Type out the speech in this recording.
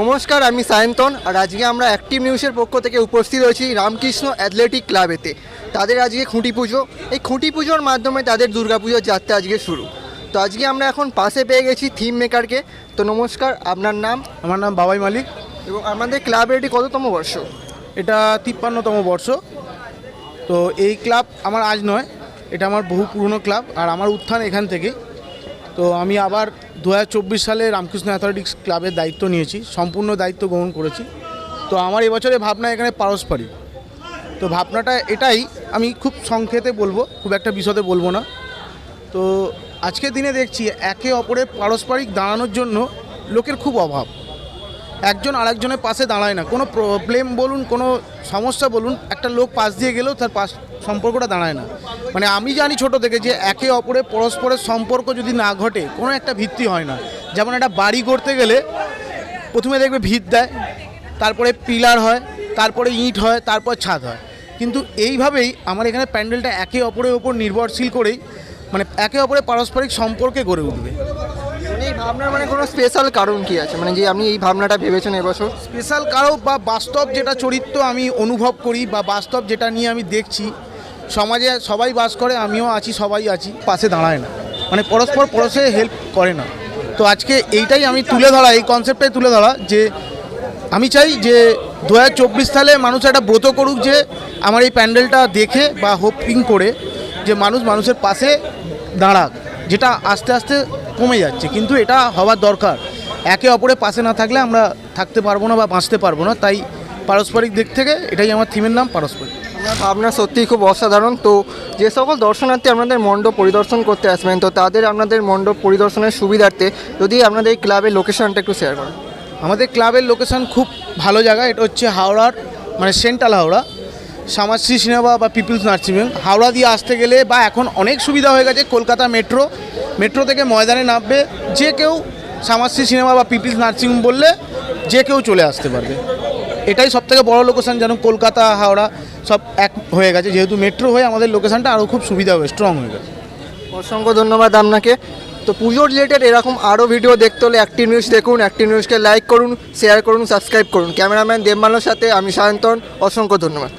নমস্কার আমি সায়ন্তন আর আজকে আমরা অ্যাক্টিভ নিউজের পক্ষ থেকে উপস্থিত হয়েছি রামকৃষ্ণ অ্যাথলেটিক ক্লাবেতে। তাদের আজকে খুঁটি পুজো। এই খুঁটি পুজোর মাধ্যমে তাদের দুর্গাপুজোর যাত্রা আজকে শুরু। তো আজকে আমরা এখন পাশে পেয়ে গেছি থিম মেকারকে তো নমস্কার আপনার নাম? আমার নাম বাবাই মালিক। এবং আমাদের ক্লাবের এটি কততম বর্ষ? এটা তিপ্পান্নতম বর্ষ। তো এই ক্লাব আমার আজ নয় এটা আমার বহু পুরনো ক্লাব। আর আমার উত্থান এখান থেকে তো আমি আবার দু হাজার চব্বিশ সালে রামকৃষ্ণ অ্যাথলেটিক্স ক্লাবের দায়িত্ব নিয়েছি, সম্পূর্ণ দায়িত্ব গ্রহণ করেছি। তো আমার এবছরে ভাবনা এখানে পারস্পরিক। তো ভাবনাটা এটাই, আমি খুব সংক্ষেপে বলব, খুব একটা বিশদে বলব না। তো আজকের দিনে দেখছি একে অপরের পারস্পরিক দাঁড়ানোর জন্য লোকের খুব অভাব। একজন আরেকজনের পাশে দাঁড়ায় না। কোনো প্রবলেম বলুন, কোনো সমস্যা বলুন, একটা লোক পাশ দিয়ে গেলেও তার পাশ সম্পর্কটা দাঁড়ায় না। মানে আমি জানি ছোট থেকে যে একে অপরে পরস্পরের সম্পর্ক যদি না ঘটে, কোনো একটা ভিত্তি হয় না। যেমন একটা বাড়ি করতে গেলে প্রথমে দেখবে ভিত দেয়, তারপরে পিলার হয়, তারপরে ইট হয়, তারপর ছাদ হয়। কিন্তু এইভাবেই আমার এখানে প্যান্ডেলটা একে অপরের ওপর নির্ভরশীল করেই মানে একে অপরের পারস্পরিক সম্পর্কে গড়ে উঠবে। ভাবনার মানে কোনো স্পেশাল কারণ কি আছে? মানে যে আপনি এই ভাবনাটা ভেবেছেন এবছর? স্পেশাল কারও বা বাস্তব যেটা চরিত্র আমি অনুভব করি বা বাস্তব যেটা নিয়ে আমি দেখছি, সমাজে সবাই বাস করে, আমিও আছি, সবাই আছি, পাশে দাঁড়ায় না। মানে পরস্পর পরশে হেল্প করে না। তো আজকে এইটাই আমি তুলে ধরা, এই কনসেপ্টটাই তুলে ধরা যে আমি চাই যে দু হাজার চব্বিশ সালে মানুষ একটা ব্রত করুক যে আমার এই প্যান্ডেলটা দেখে বা হোপিং করে যে মানুষ মানুষের পাশে দাঁড়াক, যেটা আস্তে আস্তে কমে যাচ্ছে কিন্তু এটা হওয়ার দরকার। একে অপরের পাশে না থাকলে আমরা থাকতে পারব না বা বাঁচতে পারব না তাই পারস্পরিক দিক থেকে এটাই আমার থিমের নাম পারস্পরিক। আপনার সত্যিই খুব অসাধারণ। তো যে সকল দর্শনার্থী আপনাদের মণ্ডপ পরিদর্শন করতে আসবেন তো তাদের আপনাদের মণ্ডপ পরিদর্শনের সুবিধার্থে যদি আপনাদের এই ক্লাবের লোকেশনটা একটু শেয়ার করেন। আমাদের ক্লাবের লোকেশন খুব ভালো জায়গা এটা হচ্ছে হাওড়ার মানে সেন্ট্রাল হাওড়া। শ্যামাশ্রী সিনেমা বা পিপলস নার্সিংহোম হাওড়া দিয়ে আসতে গেলে বা এখন অনেক সুবিধা হয়ে গেছে কলকাতা মেট্রো মেট্রো থেকে ময়দানে নামবে, যে কেউ শ্যামাশ্রী সিনেমা বা পিপলস নার্সিংহোম বললে যে কেউ চলে আসতে পারবে। এটাই সব থেকে বড় লোকেশন যেন কলকাতা, হাওড়া সব এক হয়ে গেছে। যেহেতু মেট্রো হয়ে আমাদের লোকেশানটা আরও খুব সুবিধা হবে স্ট্রং হয়ে গেছে। অসংখ্য ধন্যবাদ আপনাকে। তো পুজো রিলেটেড এরকম আরও ভিডিও দেখতে হলে অ্যাক্টিভ নিউজ দেখুন অ্যাক্টিভ নিউজকে লাইক করুন শেয়ার করুন সাবস্ক্রাইব করুন। ক্যামেরাম্যান দেবমালোর সাথে আমি সায়ন্তন, অসংখ্য ধন্যবাদ।